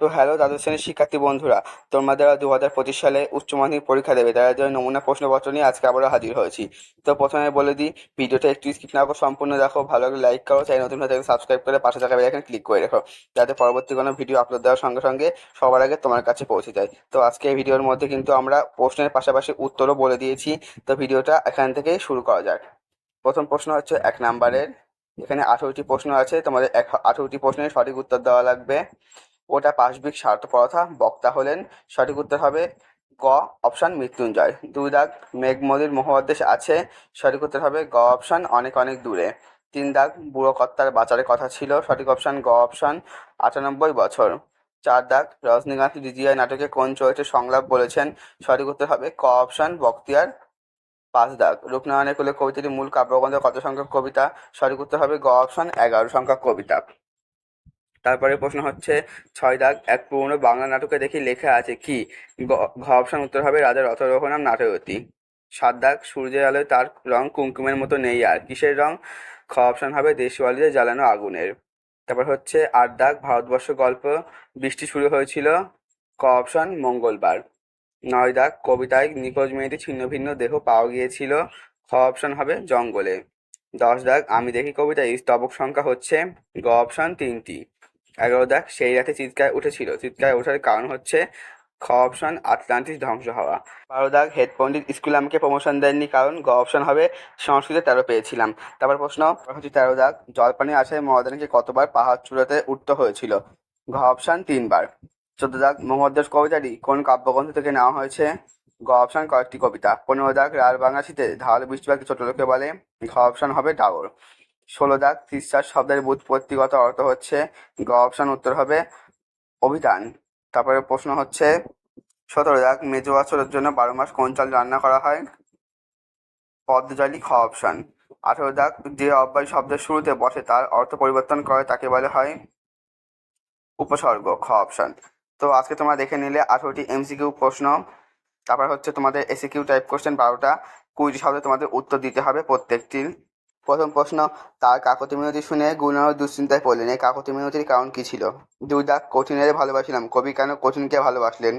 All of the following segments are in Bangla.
তো হ্যালো দ্বাদশ শ্রেণির শিক্ষার্থী বন্ধুরা, তোমরা যারা দু হাজার পঁচিশ সালে উচ্চ মাধ্যমিক পরীক্ষা দেবে, তারা জন্য নমুনা প্রশ্নপত্র নিয়ে আজকে আবারও হাজির হয়েছি। তো প্রথমে বলে দিই, ভিডিওটা একটু স্কিপ না করে সম্পূর্ণ দেখো, ভালো লাগলে লাইক করো চাই নতুন থাকলে সাবস্ক্রাইব করে পাশে থাকা এখানে ক্লিক করে রেখো, যাতে পরবর্তী কোনো ভিডিও আপলোড দেওয়ার সঙ্গে সঙ্গে সবার আগে তোমার কাছে পৌঁছে যায়। তো আজকে এই ভিডিওর মধ্যে কিন্তু আমরা প্রশ্নের পাশাপাশি উত্তরও বলে দিয়েছি। তো ভিডিওটা এখান থেকে শুরু করা যাক। প্রথম প্রশ্ন হচ্ছে এক নাম্বারের এখানে আঠেরোটি প্রশ্ন আছে, তোমাদের আঠেরোটি প্রশ্নের সঠিক উত্তর দেওয়া লাগবে। ওটা পাশবিক স্বার্থপরতা, বক্তা হলেন, সঠিক উত্তর হবে গ, অপশান মৃত্যুঞ্জয়। দুই দাগ মেঘমলির মহোদ্দেশ আছে, সঠিক উত্তর হবে গ, অপশান অনেক অনেক দূরে। তিন দাগ বুড়ো কর্তার বাজারের কথা ছিল, সঠিক অপশান গ, অপশান আটানব্বই বছর। চার দাগ রজনীকান্ত ডিজিআই নাটকে কোন চরিত্রে সংলাপ বলেছেন, সঠিক উত্তর হবে ক, অপশান বক্তিয়ার। পাঁচ দাগ রূপনারায়ণের কোলে কবিতাটি মূল কাব্যগ্রন্থ কত সংখ্যক কবিতা, সঠিক উত্তর হবে গ, অপশান এগারো সংখ্যক কবিতা। তারপরে প্রশ্ন হচ্ছে, ছয় দাগ, এক পুরনো বাংলা নাটকে দেখি লেখা আছে কি? ঘ অপশন উত্তর হবে রাজা রথরোহণাম নাটকটি সাত দাগ, সূর্যের আলোয় তার রং কুমকুমের মতো নেই আর কিসের রং? খ অপশন হবে দেশওয়ালিতে জ্বালানো আগুনের। তারপর হচ্ছে আট দাগ, ভারতবর্ষ গল্প, বৃষ্টি শুরু হয়েছিল। ক অপশন, মঙ্গলবার। নয় দাগ, কবিতায় নিখোঁজ মেয়েটি ছিন্ন ভিন্ন দেহ পাওয়া গিয়েছিল। খ অপশন হবে জঙ্গলে। দশ দাগ, আমি দেখি কবিতায় স্তবক সংখ্যা হচ্ছে। গ অপশন, তিনটি। এগারো সেই রাতে চিৎকার উঠেছিল। চিৎকার ওঠার কারণ হচ্ছে খ অপশন আটলান্টিস ধ্বংস হওয়া। বারো দাগ হেড পণ্ডিত স্কুল আমাকে প্রমোশন দেননি কারণ গ অপশন হবে সংস্কৃতে তেরো পেয়েছিলাম। তারপর প্রশ্ন হচ্ছে তেরো দাগ জলপানি আসায় মহাদানীকে কতবার পাহাড় চূড়াতে উঠতে হয়েছিল? ঘ অপশন তিনবার। চোদ্দ দাগ মোহাম্মদ কবিতাটি কোন কাব্যগ্রন্থ থেকে নেওয়া হয়েছে? গ অপশন কয়েকটি কবিতা। পনেরো দাগ রার বাংলাশিতে ধারালো বৃষ্টিপাত ছোট লোকে বলে? ঘ অপশন হবে ডাগর ষোলো দাগ তিস্তার শব্দের বুৎপত্তিগত অর্থ হচ্ছে গ অপশন উত্তর হবে অভিধান। তারপরে প্রশ্ন হচ্ছে, সতেরো দাগ, মেজো বছরের জন্য বারো মাস কোন চাল রান্না করা হয়? পদ্মজালি খ অপশন। আঠেরো দাগ, যে অব্যয় শব্দের শুরুতে বসে তার অর্থ পরিবর্তন করে তাকে বলে হয় উপসর্গ, খ অপশন। তো আজকে তোমরা দেখে নিলে আঠেরোটি এমসিকিউ প্রশ্ন। তারপর হচ্ছে তোমাদের এসিকিউ টাইপ কোশ্চেন বারোটা। কুড়িটি শব্দে তোমাদের উত্তর দিতে হবে প্রত্যেকটির। প্রথম প্রশ্ন, তার কাকতি মিনতি শুনে গুণার দুশ্চিন্তায় পড়লেন। এই কাকতি মিনতির কারণ কি ছিল? দুই দাগ কঠিনের ভালোবাসিলাম। কবি কেন কঠিনকে ভালোবাসলেন?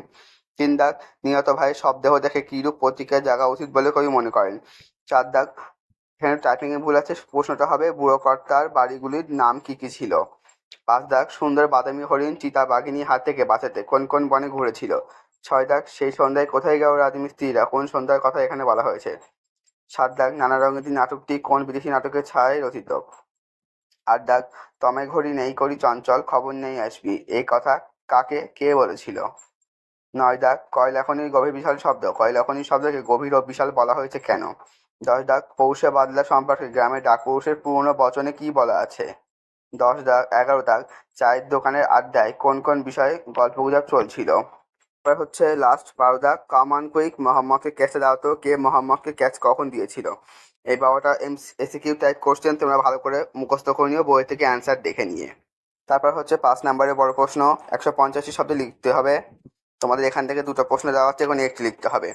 তিন দাগ নিহত ভাইয়ের শবদেহ দেখে কিরূপ প্রতিক্রিয়া জাগা উচিত বলে কবি মনে করেন? চার দাগ এখানে টাইপিং এ ভুল আছে? প্রশ্নটা হবে, বুড়োকর্তার বাড়িগুলির নাম কি কি ছিল? পাঁচ দাগ সুন্দর বাদামি হরিণ, চিতা বাঘিনী হাত থেকে বাঁচাতে কোন কোন বনে ঘুরেছিল? ছয় দাগ সেই সন্ধ্যায় কোথায় গেল রাজমিস্ত্রিরা? কোন সন্ধ্যার কথা এখানে বলা হয়েছে? সাত দাগ নানা রঙের নাটকটি কোন বিদেশি নাটকের ছায় রচিত? আট দাগ, তমে ঘড়ি নেই করি চঞ্চল, খবর নেই আসবি এই কথা কাকে, কে বলেছিল? নয় দাগ কয়লাখনির গভীর বিশাল শব্দ? কয়লাখনির শব্দকে গভীর ও বিশাল বলা হয়েছে কেন? দশ দাগ, পৌষে বাদলা সম্পর্কে গ্রামের ডাক পৌষের পুরনো বচনে কি বলা আছে? দশ দাগ, এগারো দাগ, চায়ের দোকানের আড্ডায় কোন কোন বিষয়ে গল্প গুজব চলছিল? এবার হচ্ছে লাস্ট বারোদা কামান কুইক মোহাম্মদকে ক্যাচে দাও তো, কে মোহাম্মদকে ক্যাচ কখন দিয়েছিল? এই বারোটা এম এসিকিউ টাইপ কোশ্চেন তোমরা ভালো করে মুখস্থ করে নিও, বই থেকে অ্যান্সার দেখে নিয়ে। তারপর হচ্ছে পাঁচ নম্বরের বড় প্রশ্ন, একশো পঞ্চাশটি শব্দ লিখতে হবে। তোমাদের এখান থেকে দুটো প্রশ্ন দেওয়া হচ্ছে এখন একটি লিখতে হবে।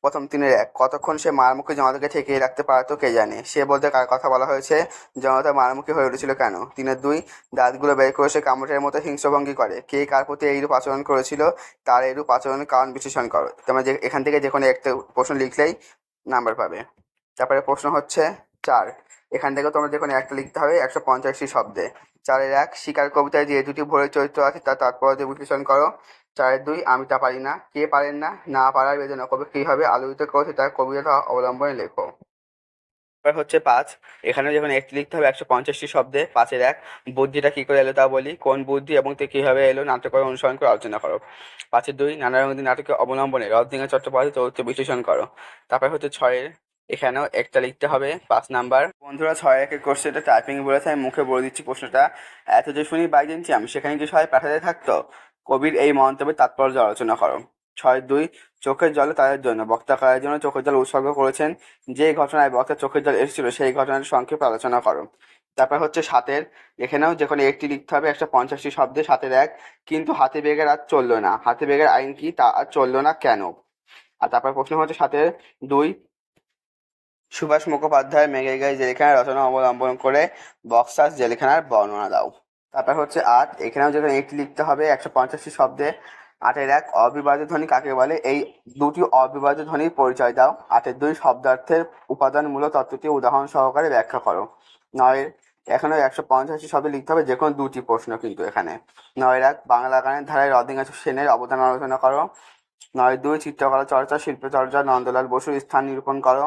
প্রথম তিনের এক। কতক্ষণ সে মার মুখে জনতাকে ঠেকিয়ে রাখতে পারতো কে জানে? সে বলতে কার কথা বলা হয়েছে? জনতা মারমুখী হয়ে উঠেছিল কেন? তিনের দুই, দাঁতগুলো বের করে সে কামড়ের মতো হিংস্রভঙ্গি করে। কে কার প্রতি এইরূপ আচরণ করেছিল? তার এইরূপ আচরণের কারণ বিশ্লেষণ করো। তোমরা যে, এখান থেকে যে কোনো একটা প্রশ্ন লিখলেই নাম্বার পাবে। তারপরে প্রশ্ন হচ্ছে চার এখান থেকে তোমরা কোনো একটা লিখতে হবে একশো পঞ্চাশটি শব্দে। চারের এক, শিকার কবিতায় যে দুটি ভোরের চরিত্র আছে তার তাৎপর্য বিশ্লেষণ করো। চারের দুই, আমি তা পারি না, কে পারেন না না পারার বেদনা কবে কীভাবে আলোচিত করেছে তার কবিতা অবলম্বনে লেখো। এবার হচ্ছে পাঁচ, এখানে যখন একটি লিখতে হবে একশো পঞ্চাশটি শব্দে, পাঁচের এক, বুদ্ধিটা কী করে এলো তা বলি, কোন বুদ্ধি এবং তে কীভাবে এলো নাটক করে, অনুসরণ করে আলোচনা করো। পাঁচের দুই, নানা রঙের নাটকের অবলম্বনে রজনীকা চট্টোপাধ্যায় চরিত্র বিশ্লেষণ করো। তারপর হচ্ছে ছয়ের এখানেও একটা লিখতে হবে, পাঁচ নাম্বার। বন্ধুরা, ছয় একের কোর্সটা টাইপিং বলেছে, আমি মুখে বলে দিচ্ছি প্রশ্নটা। এত যে শুনি বাইজেন্সি আমি সেখানে কি সবাই পাঠাতে থাকতো? কবির এই মন্তব্যের তাৎপর্য আলোচনা করো। ছয় দুই, চোখের জল তাদের জন্য। বক্তা কারের জন্য চোখের জল উৎসর্গ করেছেন? যে ঘটনায় বক্তার চোখের জল এসেছিল, সেই ঘটনার সংক্ষেপে আলোচনা করো। তারপর হচ্ছে সাতের এখানেও যে কোনো একটি লিখতে হবে, একশো পঞ্চাশটি শব্দে সাতের এক। কিন্তু হাতে বেগের আর চলল না। হাতে বেগের আইন কি? তা আর চলল না কেন? আর তারপর প্রশ্ন হচ্ছে সাতের, দুই সুভাষ মুখোপাধ্যায় মেঘের গায়ে জেলখানার রচনা অবলম্বন করে বক্সাস জেলখানার বর্ণনা দাও। তারপর হচ্ছে আট এখানেও যেখানে একটি লিখতে হবে, একশো পঞ্চাশটি শব্দে আটের এক অবিভাজ্য ধ্বনি কাকে বলে? এই দুটি অবিভাজ্য ধ্বনির পরিচয় দাও। আটের দুই শব্দার্থের উপাদানমূলক তত্ত্বটি উদাহরণ সহকারে ব্যাখ্যা করো। নয়ের এখানে একশো পঞ্চাশটি শব্দ লিখতে হবে যে কোনো দুটি প্রশ্ন কিন্তু এখানে। নয়ের এক, বাংলা গানের ধারায় রদিঙ্গাস সেনের অবদান আলোচনা করো। নয় দুই, চিত্রকলা চর্চা শিল্প চর্চা নন্দলাল বসুর স্থান নিরূপণ করো।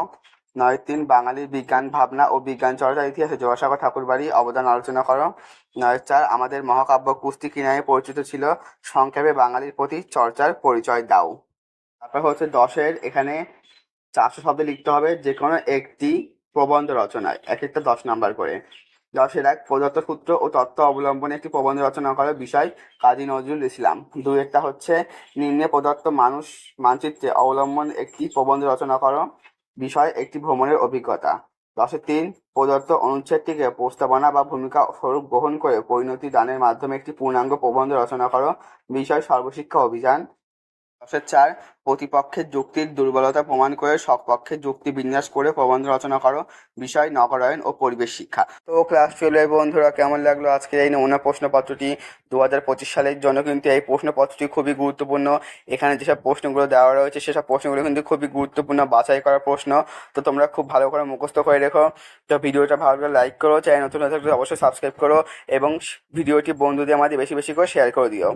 নয় তিন বাঙালির বিজ্ঞান ভাবনা ও বিজ্ঞান চর্চার ইতিহাসে জোড়াসাগর ঠাকুরবাড়ি অবদান আলোচনা করো। নয় চার, আমাদের মহাকাব্য কুস্তি কি নামে পরিচিত ছিল। সংক্ষেপে বাঙালির প্রতি চর্চার পরিচয় দাও। তারপর হচ্ছে দশের, এখানে চারশো শব্দ লিখতে হবে যে কোনো একটি প্রবন্ধ রচনায় এক একটা দশ নাম্বার করে। দশের এক, প্রদত্ত সূত্র ও তত্ত্ব অবলম্বনে একটি প্রবন্ধ রচনা করার বিষয় কাজী নজরুল ইসলাম। দুই একটা হচ্ছে, নিম্নে প্রদত্ত মানুষ, মানচিত্রে অবলম্বন একটি প্রবন্ধ রচনা করো। বিষয় একটি ভ্রমণের অভিজ্ঞতা। দশে তিন, প্রদত্ত অনুচ্ছেদটিকে প্রস্তাবনা বা ভূমিকা স্বরূপ গ্রহণ করে পরিণতি দানের মাধ্যমে একটি পূর্ণাঙ্গ প্রবন্ধ রচনা করো। বিষয় সর্বশিক্ষা অভিযান। দশের চার প্রতিপক্ষের যুক্তির দুর্বলতা প্রমাণ করে সপক্ষের যুক্তি বিন্যাস করে প্রবন্ধ রচনা করো। বিষয়, নগরায়ন ও পরিবেশ শিক্ষা। তো ক্লাস টুয়েলভের বন্ধুরা কেমন লাগল? আজকের এই নমুনা প্রশ্নপত্রটি দু হাজার পঁচিশ সালের জন্য কিন্তু এই প্রশ্নপত্রটি খুবই গুরুত্বপূর্ণ। এখানে যেসব প্রশ্নগুলো দেওয়া রয়েছে, সেসব প্রশ্নগুলো কিন্তু খুবই গুরুত্বপূর্ণ বাছাই করা প্রশ্ন। তো তোমরা খুব ভালো করে মুখস্থ করে রেখো। তো ভিডিওটা ভালো করে লাইক করো চ্যানেল নতুন থাকলে অবশ্যই সাবস্ক্রাইব করো এবং ভিডিওটি বন্ধুদের মাঝে বেশি বেশি করে শেয়ার করে দিও।